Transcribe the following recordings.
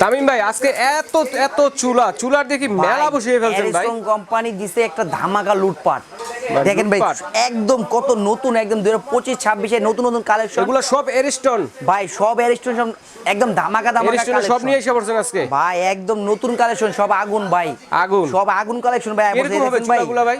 তামিম ভাই আজকে এত এত চুলা চুলার দেখি মেলা বসিয়ে ফেলছেন ভাই। কোম্পানি দিছে একটা ধামাকা লুটপাট। দেখেন ভাই একদম কত নতুন একদম দুই পঁচিশ ছাব্বিশে নতুন নতুন কালেকশন এগুলো সব এরিস্টন ভাই সব অ্যারিস্টন সব একদম ধামাকা ধামাকা সব নিয়ে এসে পড়ছেন আজকে? ভাই একদম নতুন কালেকশন সব আগুন ভাই। আগুন। সব আগুন কালেকশন ভাই ভাই?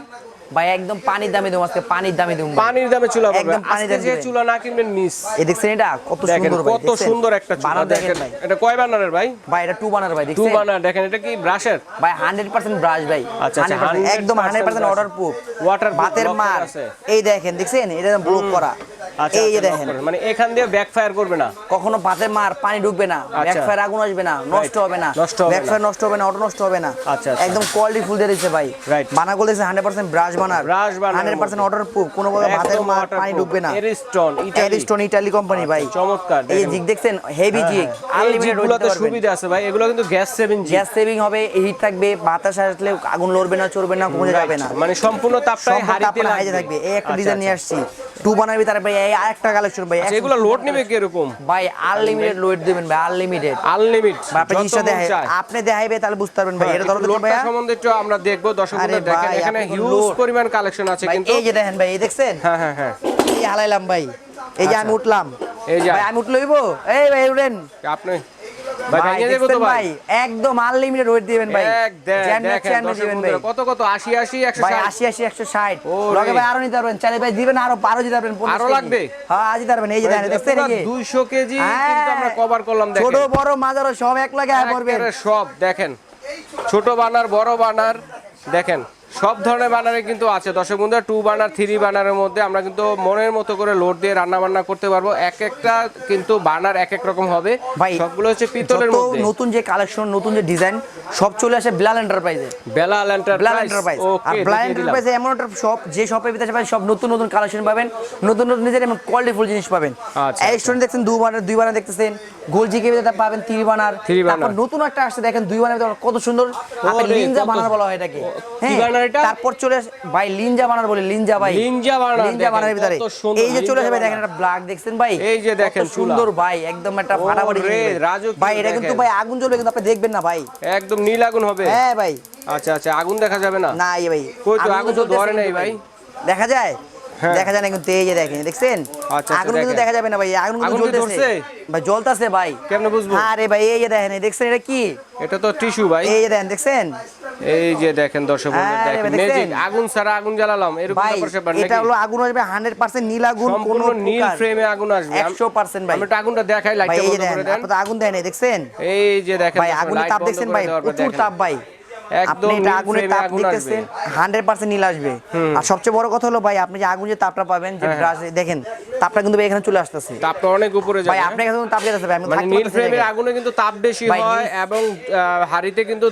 ভাই একদম পানির দামে দেবো আজকে পানির দামে দেবো। পানির দামে চুলা একদম পানির দামে যে চুলা না কিনবেন মিস। এই দেখছেন এটা? কত সুন্দর ভাই কত সুন্দর একটা চুলা দেখেন ভাই। এটা কয় বানারের ভাই? ভাই এটা টু বানার ভাই টু দেখছেন? বানার দেখেন এটা কি ব্রাশের? ভাই হান্ড্রেড পার্সেন্ট ব্রাশ ভাই। আচ্ছা, আচ্ছা, 100% একদম 100% hundred percent brush। Waterproof Waterproof, ভাতের মার। এই দেখেন দেখছেন? এটা ব্লক করা। এই যে আচ্ছা, দেখেন। মানে এখান দিয়ে ব্যাক করবে না। কখনো ভাতের মার পানি ঢুকবে না আচ্ছা। ব্যাকফায়ার আগুন আসবে না নষ্ট হবে না। নষ্ট হবে না। ব্যাকফায়ার নষ্ট হবে না অটো নষ্ট হবে না। আচ্ছা, আচ্ছা। একদম কোয়ালিটি ফুল দিয়ে দিচ্ছে ভাই। বানা করে দিচ্ছে হান্ড্রেড ব্রাশ বানার। Brush বানার হান্ড্রেড পার্সেন্ট মধ্যে। প্রুফ কোনো ভাবে ভাতের মার পানি ঢুকবে না। Ariston, Italy। Ariston Italy company ভাই। চমৎকার, এই জিগ দেখছেন হেভি জিগ। আনলিমিটেড জিগুলোতে সুবিধা আছে ভাই। এগুলো কিন্তু গ্যাস সেভিং জি গ্যাস সেভিং হবে হিট থাকবে বাতাস আসলে আগুন লড়বে না চড়বে না কমে যাবে না। মানে সম্পূর্ণ তাপটাই হারিতে লাগবে। থাকবে। এই একটা আচ্ছা, ডিজাইন নিয়ে আচ্ছা। আসছি। টু বানাবি তার ভাই এই আরেকটা কালেকশন ভাই আচ্ছা, এগুলো লোড নেবে কীরকম? ভাই আনলিমিটেড লোড দিবেন ভাই আনলিমিটেড আনলিমিট আপনি জিনিসটা দেখাই আপনি দেখাইবে তাহলে বুঝতে পারবেন ভাই এটা ধরো তো লোডটা ভাইয়া। সম্বন্ধে একটু আমরা দেখব দর্শক আরে দেখেন ভাই, এখানে হিউজ পরিমাণ কালেকশন আছে কিন্তু। এই যে দেখেন ভাই এই দেখছেন? হ্যাঁ হ্যাঁ হ্যাঁ। এই হালাইলাম ভাই এই যে আচ্ছা। আমি উঠলাম। এই যে- ভাই আমি উঠলে হইবো? এই ভাই উঠেন। আপনি ভাই ভাই ভেঙে দেবো তো ভাই? ভাই? একদম আনলিমিটেড ওয়েট দিবেন ভাই। দেখেন কত কত? ভাই। লগে ভাই আরও নিতে পারবেন। চাইলে ভাই দিবেন আরও আরও দিতে পারবেন আরও লাগবে? হ্যাঁ আজ পারবেন। এই যে দেখেন দেখছেন এই যে? দুইশো কেজি হ্যাঁ। কিন্তু আমরা কভার করলাম দেখেন। ছোট বড় মাজারও সব এক লাগে একেবারে সব দেখেন। ছোট বানার বড় বানার দেখেন। সব ধরনের বানারে কিন্তু আছে। দর্শক বন্ধুরা টু বানার থ্রি বানারের মধ্যে আমরা কিন্তু মনের মতো করে লোড দিয়ে রান্না বান্না করতে পারব। এক একটা কিন্তু বানার এক এক রকম হবে। ভাই, সবগুলো হচ্ছে পিতলের মধ্যে। নতুন যে কালেকশন নতুন যে ডিজাইন সব চলে আসে ব্লাল এন্টারপ্রাইজে ব্লাল এন্টারপ্রাইজ আর ব্লাল এন্টারপ্রাইজে এমন একটা শপ যে শপে ভিতরে পাবেন সব নতুন নতুন কালেকশন পাবেন নতুন নতুন নিজের এমন কোয়ালিটিফুল জিনিস পাবেন। আচ্ছা, এই স্টোন দেখছেন দুই বানার দুই বানার দেখতেছেন। গোল জিকে পাবেন তিন বানার। তারপর নতুন একটা আসছে দেখেন দুই বানার কত সুন্দর লিনজা বানার বলা হয় এটাকে। এটা? তারপর চলে ভাই লিনজা বানার বলে লিনজা ভাই। লিনজা বানার, লিনজা বানার ভিতরে। এই যে চলে আসবে দেখেন একটা ব্ল্যাক দেখছেন ভাই? এই যে দেখেন সুন্দর ভাই একদম একটা ফাটাফাটি ভাই। এটা কিন্তু ভাই আগুন জ্বলবে কিন্তু আপনি দেখবেন না ভাই। একদম নীল আগুন হবে। হ্যাঁ ভাই। আচ্ছা আচ্ছা আগুন দেখা যাবে না? না ভাই কই তো, আগুন তো ধরে নাই ভাই। দেখা যায়? হ্যাঁ। দেখা যায় না কিন্তু এই যে দেখেন দেখছেন? আচ্ছা, আচ্ছা, আগুন কিন্তু দেখা যাবে না ভাই আগুন কিন্তু জ্বলতেছে। ভাই জ্বলতেছে ভাই। কেমনে বুঝব? আরে ভাই এই যে দেখেন দেখছেন এটা কি? এটা তো টিস্যু ভাই। এই যে দেখেন দেখছেন? এই যে দেখেন দর্শক দেখেন ম্যাজিক আগুন ছাড়া আগুন জ্বালালাম। এরকম ভাই ব্যাপার এটা হলো আগুন আসবে 100% নীল আগুন কোনো নীল ফ্রেমে আগুন আসবে। আম- 100% ভাই। আমি একটু আগুনটা দেখাই লাইটটা বন্ধ করে দেন। আগুন দেন এই দেখছেন? এই যে দেখেন ভাই আগুনের তাপ দেখছেন ভাই প্রচুর তাপ ভাই। আপনি এটা আগুনের তাপ আগুন হান্ড্রেড পার্সেন্ট নীল আসবে। আর সবচেয়ে বড় কথা হলো ভাই আপনি যে আগুন যে তাপটা পাবেন যে হ্যাঁ, দেখেন তাপটা কিন্তু এখানে চলে আসতেছে। তাপটা অনেক উপরে ভাই আপনার কাছে তাপ যেতেছে ভাই মানে নীল ফ্রেমের আগুনে কিন্তু তাপ বেশি হয় এবং হাড়িতে কিন্তু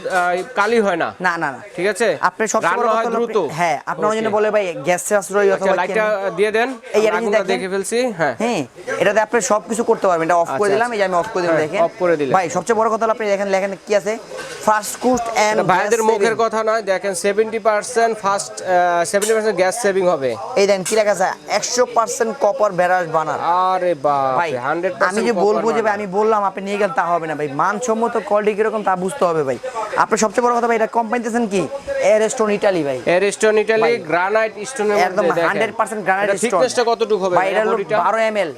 কালি হয় না। না না না। ঠিক আছে? আপনি সবচেয়ে বড় কথা দ্রুত। হ্যাঁ আপনার জন্য বলে ভাই গ্যাস সাশ্রয় আচ্ছা অথবা লাইটটা দিয়ে দেন। এই আগুনটা দেখে ফেলছি। হ্যাঁ। হ্যাঁ এটাতে আপনি সবকিছু করতে পারবেন। এটা অফ করে আচ্ছা, দিলাম এই যে আমি অফ করে দিলাম হ্যাঁ, দেখেন। করে। ভাই সবচেয়ে বড় কথা হলো আপনি দেখেন লেখেন কি আছে? ফার্স্ট কুস্ট এন্ড এটা ভাইদের মুখের কথা নয় দেখেন seventy percent first seventy percent gas saving হবে। এই দেখেন কি লেখা আছে? একশো পার্সেন্ট কপার ব্যারাজ বানার আরে বাপ হান্ড্রেড আমি যে বলব যে ভাই আমি বললাম আপনি নিয়ে গেলেন তা হবে না ভাই। মানসম্মত কোয়ালিটি কীরকম তা বুঝতে হবে ভাই। আপনি সবচেয়ে বড় কথা ভাই এটা কোম্পানি দিয়েছেন কি? এয়ারস্টোন ইটালি ভাই। এরিস্টন ইটালি গ্রানাইট স্টোনের একদম মধ্যে দেখেন। 100% গ্রানাইট স্টোন থিকনেসটা কতটুকু হবে ভাই এটা হলো বডিটা 12 এমএল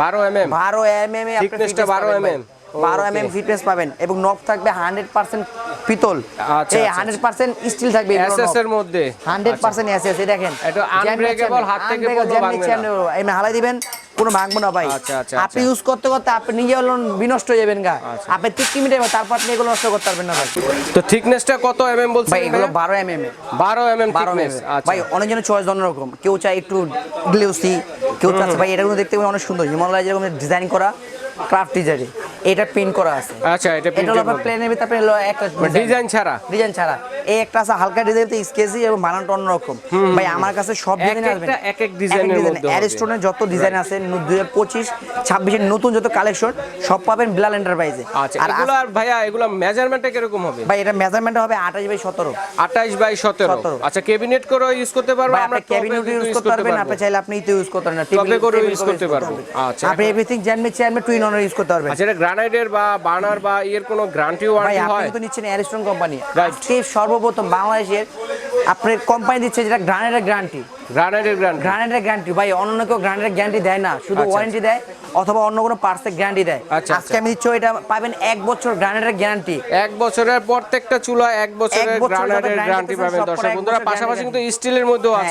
12 এমএম 12 এমএম এ আপনি Thickness টা fitness 12 পাবেন mm 12 Okay. এমএম ফিটনেস পাবেন এবং নব থাকবে 100% পিতল। আচ্ছা, এই আচ্ছা, 100% স্টিল থাকবে এসএস এর মধ্যে? 100% এসএস এই দেখেন। এটা unbreakable, হাত থেকে পড়লেও ভাঙবে না। এই হালাই দিবেন কোনো ভাঙবো না ভাই। আচ্ছা, আচ্ছা, আপনি আচ্ছা। ইউজ করতে করতে আপনি নিজে হলো বিনষ্ট হয়ে যাবেন গা। আচ্ছা। আপনি তিক্কি মিটে তারপর আপনি এগুলো নষ্ট করতে পারবেন না ভাই। তো থিকনেসটা কত এমএম বলছেন ভাই এগুলো 12 এমএম এ 12 এমএম 12 এমএম থিকনেস আচ্ছা। ভাই অনেকজনের চয়েস অন্য রকম কেউ চায় একটু গ্লেসি কেউ চাচ্ছে ভাই এটা দেখতে অনেক সুন্দর। হিমালয় যেরকম ডিজাইন করা ক্রাফট ডিজাইনে এটা প্রিন্ট করা আছে। আচ্ছা এটা এটা হলো প্রিন্টের প্লেনের ভিতরে আপনি একটা ডিজাইন ছাড়া? ডিজাইন ছাড়া। এই একটা আছে হালকা ডিজাইনতে স্কেচি এবং বানানটা অন্যরকম। ভাই আমার কাছে সব ডিজাইন আসবে একটা এক এক ডিজাইনের মধ্যে অ্যারিস্টোনের যত ডিজাইন আছে দুই হাজার পঁচিশ ছাব্বিশের নতুন যত কালেকশন সব পাবেন বিলাল এন্টারপ্রাইজে আচ্ছা আর এগুলো আর ভাইয়া এগুলো মেজারমেন্টটা কীরকম হবে? ভাই এটা মেজারমেন্ট হবে আঠাশ বাই সতেরো। 28 বাই 17 17 আচ্ছা ক্যাবিনেট করে ইউজ করতে পারব আমরা ক্যাবিনেট ইউজ করতে পারবেন আপনি চাইলে আপনি ইতে ইউজ করতে পারেন টপে করেও use করতে পারব। আচ্ছা, আপনি এভরিথিং জানবে চেয়ারমে টু ইন অনার ইউজ করতে পারবেন। আচ্ছা এটা গ্রানাইটের বা বার্নার বা এর কোনো গ্যারান্টি ওয়ারেন্টি হয় আপনি তো নিচ্ছেন অ্যারিস্টন কোম্পানি রাইট আজকে সর্বপ্রথম বাংলাদেশের আপনার কোম্পানি দিচ্ছে যেটা গ্রানাইডের গ্যারান্টি গ্রানাইটের গ্যারান্টি গ্রানাইটের গ্যারান্টি ভাই অন্য কেউ গ্রানাইটের গ্যারান্টি দেয় না। শুধু আচ্ছা, ওয়ারেন্টি দেয় অথবা অন্য কোনো পার্টসের গ্যারান্টি দেয়। আচ্ছা, আজকে আচ্ছা। আমি দিচ্ছি এটা পাবেন এক বছর গ্রানাইটের গ্যারান্টি এক বছরের প্রত্যেকটা চুলা এক বছরের বছর গ্রানাইটের গ্যারান্টি পাবেন দর্শক বন্ধুরা। পাশাপাশি কিন্তু স্টিলের মধ্যেও হ্যাঁ,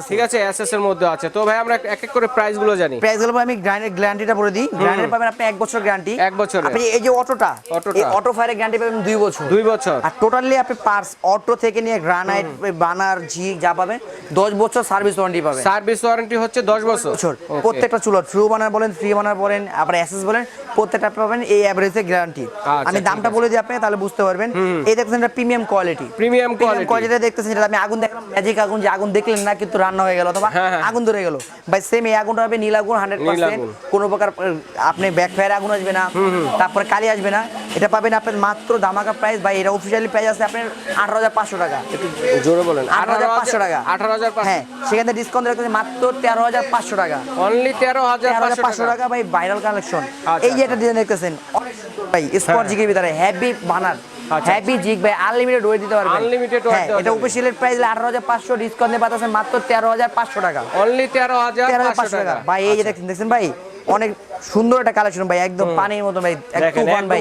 আছে। ঠিক আছে এসএস এর মধ্যে আছে। তো ভাই আমরা এক এক করে প্রাইসগুলো জানি প্রাইসগুলো আমি গ্রানাইটের গ্যারান্টিটা বলে দিই। গ্রানাইট পাবেন আপনি এক বছর গ্যারান্টি এক বছরের। আপনি এই যে অটোটা। এই অটো ফায়ারের গ্যারান্টি পাবেন দুই বছর। দুই বছর। আর টোটালি আপনি পার্টস অটো থেকে নিয়ে গ্রানাইট বানার ঝিক যা পাবেন দশ বছর সার্ভিস ওয়ারেন্টি পাবেন। সার্ভিস ওয়ারেন্টি হচ্ছে 10 বছর। প্রত্যেকটা চুলো ট্রু বানার বলেন থ্রি বানার বলেন আবার এসএস বলেন প্রত্যেকটা পাবেন এই অ্যাভারেজে গ্যারান্টি আচ্ছা, আমি দামটা বলে দিই আপনি তাহলে বুঝতে পারবেন। এই দেখছেন এটা প্রিমিয়াম কোয়ালিটি প্রিমিয়াম কোয়ালিটি কোয়ালিটিটা দেখতেছেন যেটা আমি আগুন দেখলাম ম্যাজিক আগুন যে আগুন দেখলেন না কিন্তু রান্না হয়ে গেল অথবা হ্যাঁ, হ্যাঁ। আগুন ধরে গেল। ভাই সেম এই আগুনটা হবে নীল আগুন হান্ড্রেড নীল পার্সেন্ট আগুন। কোনো প্রকার আপনি ব্যাক ফায়ার আগুন আসবে না। তারপরে কালি আসবে না। এটা পাবেন আপনার মাত্র দামাকা প্রাইস ভাই এটা অফিসিয়ালি প্রাইস আছে আপনার আঠারো হাজার পাঁচশো টাকা। জোরে বলেন। আঠারো হাজার পাঁচশো টাকা। 18500 হ্যাঁ। সেখান ডিসকাউন্ট রাখতেছে মাত্র তেরো হাজার পাঁচশো টাকা। অনলি তেরো হাজার পাঁচশো টাকা। ভাই ভাইরাল কালেকশন আচ্ছা, এই যে একটা ডিজাইন দেখতেছেন ভাই স্কোয়ার জিগের ভিতরে হ্যাভি বানার হ্যাপি জিগ ভাই আনলিমিটেড ওয়েট দিতে পারবেন। আনলিমিটেড হ্যাঁ এটা যাবে। অফিসিয়ালের প্রাইস আঠারো হাজার পাঁচশো ডিসকাউন্ট দিয়ে পাতাছেন মাত্র তেরো হাজার পাঁচশো টাকা। অনলি তেরো হাজার 13500 পাঁচশো টাকা। ভাই এই যে দেখছেন দেখছেন ভাই অনেক সুন্দর একটা কালেকশন ভাই একদম পানির মতো ভাই একদম ভাই।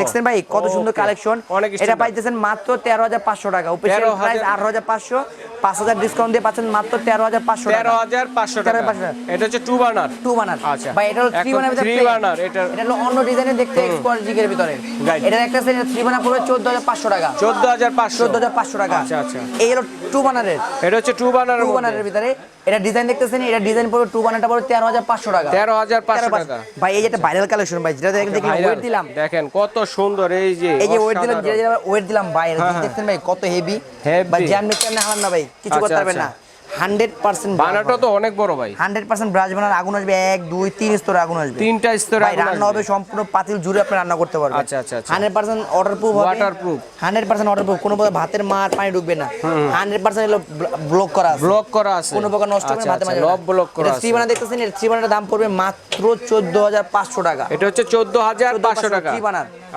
দেখছেন ভাই কত সুন্দর কালেকশন এটা। পাইতেছেন মাত্র তেরো হাজার পাঁচশো টাকা। অফিসিয়াল প্রাইস আঠারো হাজার পাঁচশো। পাঁচ হাজার ডিসকাউন্ট দিয়ে পাচ্ছেন মাত্র তেরো হাজার পাঁচশো 13500 টাকা। 13,500 টাকা। এটা হচ্ছে টু বার্নার টু বানার আচ্ছা। ভাই এটা হলো থ্রি three plain। burner, এটা- এটা হলো অন্য ডিজাইনের দেখতে এক্সপোর্ট জিগের ভিতরে. এটা একটা থ্রি বানার পড়বে চোদ্দ হাজার পাঁচশো টাকা। 14500 চোদ্দ হাজার পাঁচশো টাকা। আচ্ছা, আচ্ছা। এই হলো টু বানারের এটা হচ্ছে টু বার্নারের টু বানারের ভিতরে। এটা ডিজাইন দেখতেছেন এটা ডিজাইন পড়বে টু বানারটা পড়বে তেরো হাজার পাঁচশো টাকা। 13500 টাকা। ভাই এই একটা ভাইরাল কালেকশন ভাই যেটা দেখে দেখি ওয়েট দিলাম দেখেন কত সুন্দর এই যে এই যে ওয়েট দিলাম যেটা ওয়েট দিলাম ভাই হ্যাঁ, হ্যাঁ। দেখছেন ভাই কত হেভি। ভাই জ্যাম মিক্সার না হারান না ভাই কিছু আচ্ছা, করতে পারবেন না আচ্ছা। হান্ড্রেড পার্সেন্ট বানারটা তো অনেক বড় ভাই। হান্ড্রেড পার্সেন্ট ব্রাশ বানার আগুন আসবে এক দুই তিন স্তরে আগুন আসবে। তিনটা স্তরে রান্না হবে সম্পূর্ণ পাতিল জুড়ে আপনি রান্না করতে পারবেন। আচ্ছা, আচ্ছা, আচ্ছা। হান্ড্রেড পার্সেন্ট ওয়াটার প্রুফ হবে। Waterproof। Hundred percent waterproof কোনো প্রকার ভাতের মার পানি ঢুকবে না। হান্ড্রেড পার্সেন্ট ব্লক করা আছে। ব্লক করা আছে। কোনো প্রকার নষ্ট হবে আচ্ছা, ভাতে আচ্ছা, মাঝে। লব ব্লক করা আছে। দেখতেছেন এটা থ্রি দাম পড়বে মাত্র চোদ্দ হাজার পাঁচশো টাকা। এটা হচ্ছে 14500 টাকা। থ্রি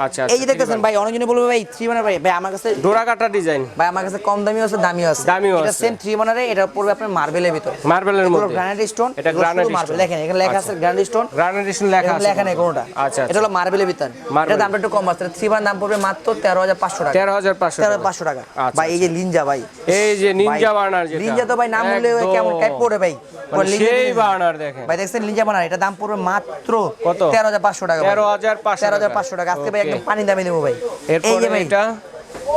আচ্ছা এই যে দেখতেছেন ভাই অনেকজনে বলবে ভাই থ্রি বানার ভাই ভাই আমার কাছে ডোরা কাটা ডিজাইন ভাই আমার কাছে কম দামিও আছে দামিও আছে। দামিও। সেম এটা পড়বে আপনার মার্বেলের ভিতরে। মার্বেলের মধ্যে। গ্রানাইট স্টোন এটা granite মার্বেল দেখেন এখানে লেখা আছে গ্রানাইট স্টোন গ্রানাইটেশন লেখা আছে। লেখা নেই কোনোটা। আচ্ছা এটা হলো মার্বেলের ভিতর। এটা দামটা একটু কম আছে। থ্রি বানার দাম পড়বে মাত্র তেরো হাজার পাঁচশো টাকা। 13500 তেরো টাকা পাঁচশো টাকা। আচ্ছা, ভাই এই যে লিনজা ভাই। এই যে নিনজা বার্নার যেটা। লিনজা তো ভাই নাম বললে। কেমন টাইপ পড়ে ভাই। মানে সেই। বার্নার দেখেন। ভাই দেখছেন লিনজা বানার এটা দাম পড়বে মাত্র কত? তেরো হাজার পাঁচশো টাকা 13,500 তেরো হাজার পাঁচশো টাকা। আজকে ভাই. একদম পানি দামে দেবো ভাই। এই যে ভাই এটা?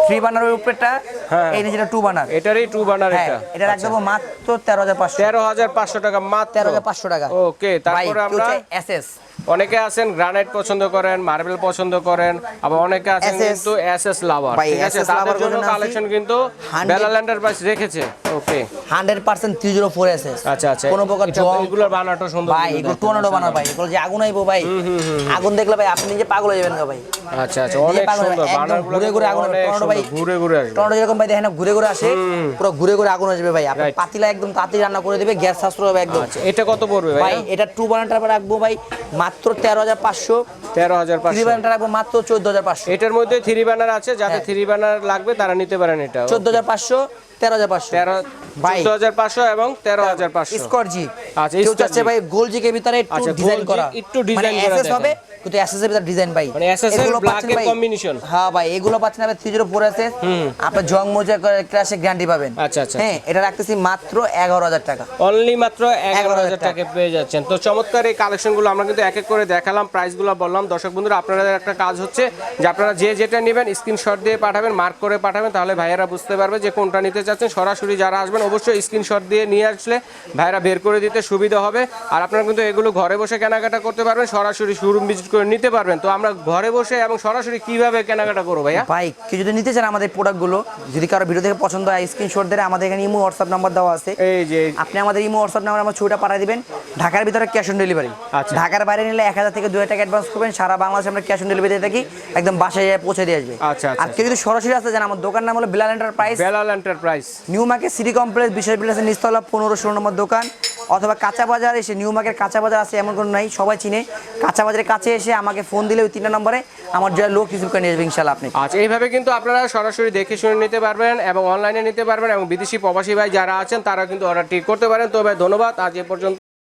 থ্রি বানারের উপরেটা হ্যাঁ। এই যেটা টু বানার এটারই টু বার্নার হ্যাঁ এটা। এটা রাখ মাত্র তেরো হাজার পাঁচশো। তেরো হাজার পাঁচশো টাকা মাত্র। তেরো হাজার পাঁচশো টাকা। ওকে তারপরে আমরা এসএস অনেকে আছেন গ্রানাইট পছন্দ করেন মার্বেল পছন্দ করেন আবার অনেকে আছেন কিন্তু এসএস লাভার ঠিক আছে? তাদের জন্য কালেকশন কিন্তু 100 বেলাল এন্টারপ্রাইজ রেখেছে। Okay hundred percent three zero four SS আচ্ছা আচ্ছা। কোনো প্রকার জং এগুলোর বানাটো সুন্দর ভাই এগুলো টর্নেডো বানাও ভাই এগুলো যে আগুন আইবো ভাই। আগুন দেখলে ভাই আপনি নিজে পাগল হয়ে যাবেন গো ভাই। আচ্ছা আচ্ছা অনেক সুন্দর বানারগুলো ঘুরে ঘুরে আগুন টর্নেডো ভাই ঘুরে ঘুরে আসবে। টর্নেডো যেরকম ভাই দেখেন ঘুরে ঘুরে আসে পুরো ঘুরে ঘুরে আগুন আসবে ভাই। আপনি পাতিলা একদম তাতি রান্না করে দেবে গ্যাস সাশ্রয় হবে একদম। আচ্ছা এটা কত পড়বে ভাই? ভাই এটা টু বানারটা রাখব ভাই। মাত্র তেরো হাজার পাঁচশো। তেরো হাজার থ্রি বানারটা রাখব মাত্র চোদ্দ হাজার পাঁচশো। এটার মধ্যে থ্রি ব্যানার আছে যাদের। থ্রি ব্যানার লাগবে তারা নিতে পারেন এটা। চোদ্দ হাজার পাঁচশো। তেরো হাজার পাঁচশো। তেরো চোদ্দ হাজার পাঁচশো এবং তেরো হাজার পাঁচশো। স্কোয়ার জি। আচ্ছা, কেউ চাচ্ছে ভাই গোল জিকের ভিতরে একটু আচ্ছা, ডিজাইন করা। একটু design করা হবে কিন্তু এসএস এর ভিতরে ডিজাইন ভাই। মানে SS এর এগুলো এর ভাই- হ্যাঁ ভাই এগুলো পাচ্ছেন আপনি থ্রি জিরো ফোর এসএস আপনার জং মোজা ক্লাসে গ্যারান্টি পাবেন। আচ্ছা, আচ্ছা, হ্যাঁ এটা রাখতেছি মাত্র এগারো হাজার টাকা। অনলি মাত্র এগারো 11,000 হাজার টাকা। পেয়ে যাচ্ছেন। তো চমৎকার এই কালেকশনগুলো আমরা কিন্তু এক এক করে দেখালাম প্রাইসগুলো বললাম। দর্শক বন্ধুরা আপনাদের একটা কাজ হচ্ছে যে আপনারা যে যেটা নেবেন স্ক্রিনশট দিয়ে পাঠাবেন মার্ক করে পাঠাবেন তাহলে ভাইয়েরা বুঝতে পারবে যে কোনটা নিতে চাচ্ছেন সরাসরি যারা আসবেন অবশ্যই স্ক্রিনশট দিয়ে নিয়ে আসলে ভাইরা বের করে দিতে সুবিধা হবে। আর আপনারা কিন্তু এগুলো ঘরে বসে কেনাকাটা করতে পারবেন সরাসরি শোরুম ভিজিট করে নিতে পারবেন। তো আমরা ঘরে বসে এবং সরাসরি কীভাবে কেনাকাটা করব ভাইয়া? ভাই কেউ যদি নিতে চান আমাদের প্রোডাক্টগুলো যদি কারও ভিডিও থেকে পছন্দ হয় স্ক্রিনশট দিয়ে আমাদের এখানে ইমো হোয়াটসঅ্যাপ নাম্বার দেওয়া আছে। এই যে আপনি আমাদের ইমো হোয়াটসঅ্যাপ নাম্বার আমার ছবিটা পাঠিয়ে দিবেন। ঢাকার ভিতরে ক্যাশ অন ডেলিভারি আচ্ছা। ঢাকার বাইরে নিলে এক হাজার থেকে দু হাজার টাকা অ্যাডভান্স করবেন। সারা বাংলাদেশে আমরা ক্যাশ অন ডেলিভারি দিয়ে থাকি। একদম বাসায় পৌঁছে দিয়ে আসবে। আচ্ছা, আচ্ছা। আর কেউ যদি সরাসরি আসতে চান আমার দোকান নাম হলো Bilal enterprise Belal enterprise new market city complex বিশেষ প্লেসের নিস্তলা পনেরো ষোলো নম্বর দোকান। অথবা কাঁচা বাজার এসে নিউ মার্কেট কাঁচা বাজার আছে এমন কোনো নাই সবাই চিনে। কাঁচা বাজারের কাছে এসে আমাকে ফোন দিলে ওই তিনটা নম্বরে আমার যা লোক রিসিভ করে নিয়ে যাবে ইনশাল্লাহ আপনি। আচ্ছা এইভাবে কিন্তু আপনারা সরাসরি দেখে শুনে নিতে পারবেন এবং অনলাইনে নিতে পারবেন এবং বিদেশি প্রবাসী ভাই যারা আছেন তারা কিন্তু অর্ডারটি করতে পারেন। তো ভাই ধন্যবাদ। আজ এ পর্যন্ত